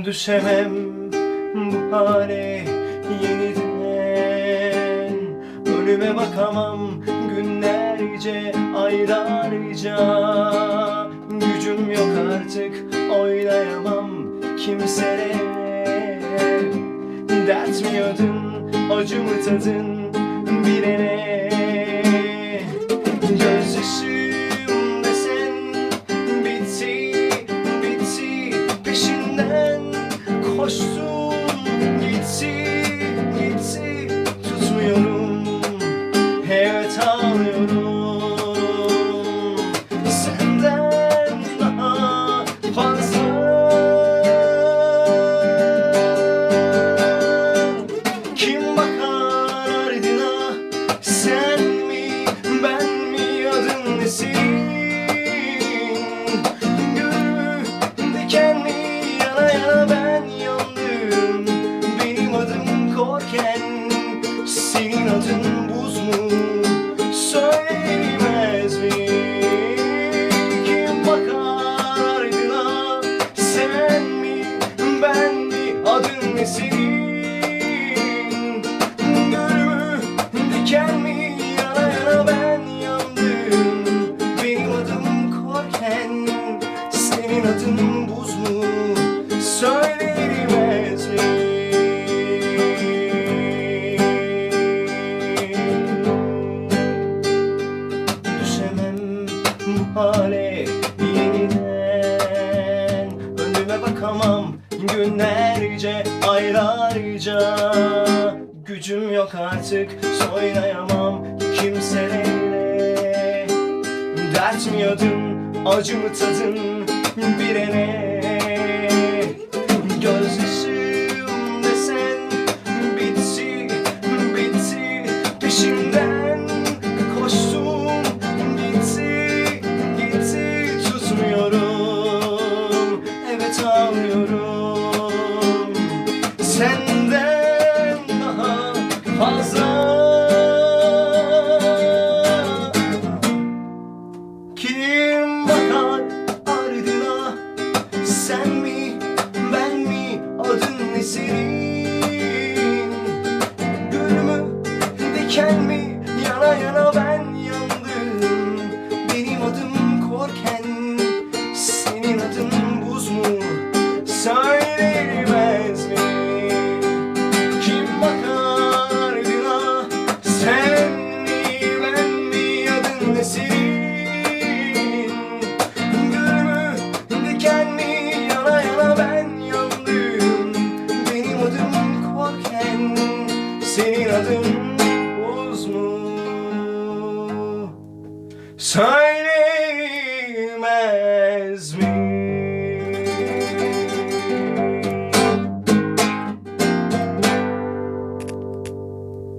Düşemem bu hale yeniden. Önüme bakamam günlerce aylarca. Gücüm yok artık oynayamam kimselere. Dert mi yadın acı mı tadın bilene ben mi adın nesin? Gül diken mi yana ben yandım. Benim adım korken senin adın buz mu? Söylemez hale yeniden. Önüme bakamam günlerce aylarca. Gücüm yok artık oynayamam kimselerle Dert mi yadın acı mı tadın bilene diken mi yana yana ben yandım adın buz mu Söyle